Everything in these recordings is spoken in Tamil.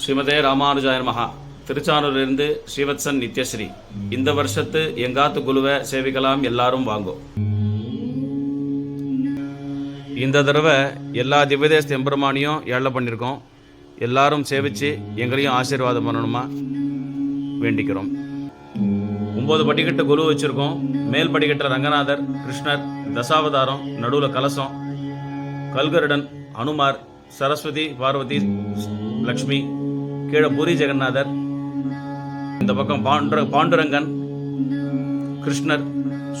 ஸ்ரீமதே ராமானுஜாயர் மகா திருச்சானூரிலிருந்து ஸ்ரீவத்சன் நித்யஸ்ரீ. இந்த வருஷத்து எங்காத்து குழுவை சேவிக்கலாம் எல்லாரும் வாங்கோ. இந்த தடவை எல்லா திவ்யதேச எம்பெருமானியும் ஏழை பண்ணியிருக்கோம் எல்லாரும் சேவிச்சு எங்களையும் ஆசீர்வாதம் பண்ணணுமா? வேண்டிக்கிறோம். ஒன்பது படிக்கட்டு குரு வச்சுருக்கோம். மேல் படிக்கட்டு ரங்கநாதர் கிருஷ்ணர் தசாவதாரம் நடுவில் கலசம் கல்கருடன் அனுமார் சரஸ்வதி பார்வதி லக்ஷ்மி கீழே பூரி ஜெகநாதர். இந்த பக்கம் பாண்டு பாண்டுரங்கன் கிருஷ்ணர்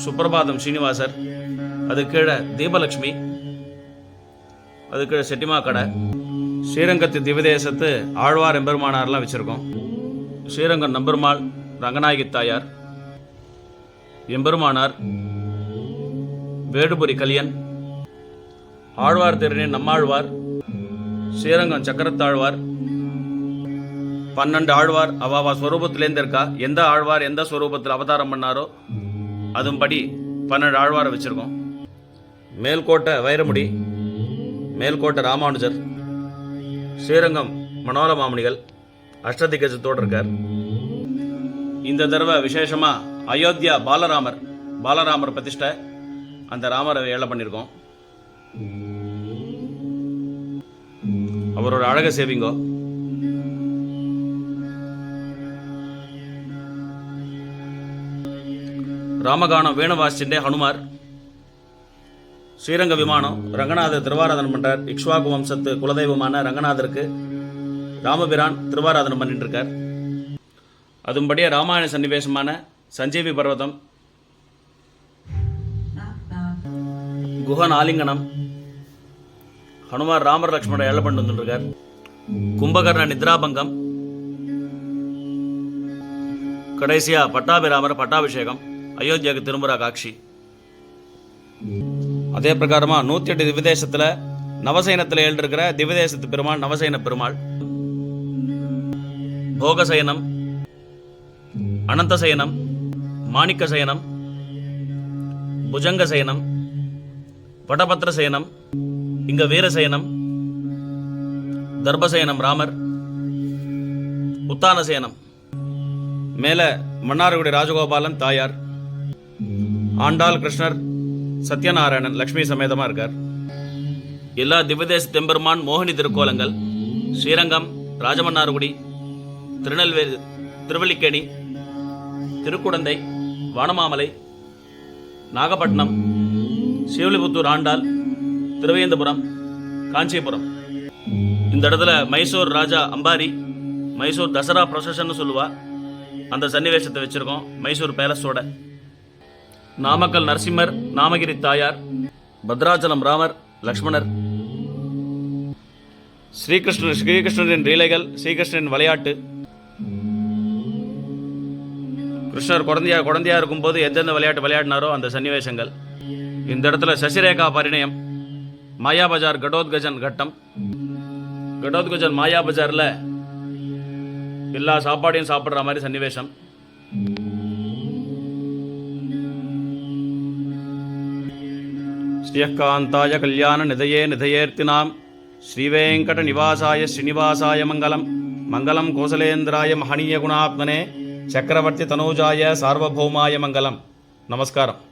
சுப்பிரபாதம் ஸ்ரீனிவாசர் அது கீழே தீபலக்ஷ்மி அது கீழே செட்டிமா கடை ஸ்ரீரங்கத்து திவதேசத்து ஆழ்வார் எம்பெருமானார்லாம் வச்சுருக்கோம். ஸ்ரீரங்கம் நம்பெருமாள் ரங்கநாயகி தாயார் எம்பெருமானார் வேடுபுரி கலியன் ஆழ்வார் திருநே நம்மாழ்வார் ஸ்ரீரங்கம் சக்கரத்தாழ்வார் பன்னெண்டு ஆழ்வார் அவாவா ஸ்வரூபத்திலேருந்து இருக்கா? எந்த ஆழ்வார் எந்த ஸ்வரூபத்தில் அவதாரம் பண்ணாரோ அதும்படி பன்னெண்டு ஆழ்வாரை வச்சிருக்கோம். மேல்கோட்டை வைரமுடி மேல்கோட்டை ராமானுஜர் ஸ்ரீரங்கம் மனோர மாமணிகள் அஷ்டதிகஜத்தோடு இருக்கார். இந்த தடவை விசேஷமாக அயோத்தியா பாலராமர் பாலராமர் பிரதிஷ்டை அந்த ராமரை ஏழை பண்ணியிருக்கோம் அவரோட அழகை சேவிங்கோ ராமகானம் வேணுவாசிண்டே ஹனுமார். ஸ்ரீரங்க விமானம் ரங்கநாதர் திருவாராதனம் பண்றார். இக்ஷ்வாகு வம்சத்து குலதெய்வமான ரங்கநாதருக்கு ராமபிரான் திருவாராதனம் பண்ணிட்டு இருக்கார் அதும்படியே ராமாயண சன்னிவேசமான சஞ்சீவி பர்வதம் குஹன் ஆலிங்கனம் ஹனுமார் ராமர் லக்ஷ்மணர் ஏழை பண்ணி வந்துருக்கார் கும்பகர்ண நித்ராபங்கம் கடைசியா பட்டாபிராமர் பட்டாபிஷேகம் அயோத்தியாவுக்கு திரும்புறா காட்சி. அதே பிரகாரமா நூத்தி எட்டு திவ்யதேசத்துல நவசயனத்துல எழுந்திருக்கிற திவ்யதேசத்து பெருமாள் நவசயன பெருமாள். போகசயனம் அனந்த சயனம் மாணிக்க சயனம் புஜங்க சயனம் வடபத்திர சயனம் இங்க வீரசயனம் தர்பசயனம் ராமர் உத்தான சயனம் மேல மன்னார்குடி ராஜகோபாலன் தாயார். ஆண்டாள் கிருஷ்ணர் சத்யநாராயணன் லக்ஷ்மி சமேதமா இருக்கார். எல்லா திவ்யதேச தெம்பெருமான் மோகினி திருக்கோலங்கள் ஸ்ரீரங்கம் ராஜமன்னார்குடி திருநெல்வேலி திருவல்லிக்கேணி திருக்குடந்தை வானமாமலை நாகப்பட்டினம் சிவலிபுத்தூர் ஆண்டாள் திருவேந்தபுரம் காஞ்சிபுரம். இந்த இடத்துல மைசூர் ராஜா அம்பாரி மைசூர் தசரா ப்ரொசஷன் சொல்லுவா. அந்த சன்னிவேசத்தை வச்சுருக்கோம் மைசூர் பேலஸோட நாமக்கல் நரசிம்மர் நாமகிரி தாயார் பத்ராச்சலம் ராமர் லக்ஷ்மணர். ஸ்ரீகிருஷ்ணர் ஸ்ரீகிருஷ்ணரின் லீலைகள் ஸ்ரீகிருஷ்ணரின் விளையாட்டு கிருஷ்ணர் குழந்தையா குழந்தையா இருக்கும்போது எந்தெந்த விளையாட்டு விளையாடினாரோ அந்த சன்னிவேசங்கள். இந்த இடத்துல சசிரேகா பரிணயம் மாயா பஜார் கடோத்கஜன் கட்டம். கடோத்கஜன் மாயா பஜாரில் எல்லா சாப்பாடையும் சாப்பிட்ற மாதிரி சன்னிவேசம். ஸ்ரீயக்காந்தாய கல்யாண நிதையே நிதையேர்த்தினாம். ஸ்ரீவேங்கட நிவாசாய ஸ்ரீனிவாசாய மங்களம். மங்களம் கோசலேந்திராய மகனீய குணாத்மனே. சக்கரவர்த்தி தனோஜாய சார்வபௌமாய மங்களம். நமஸ்காரம்.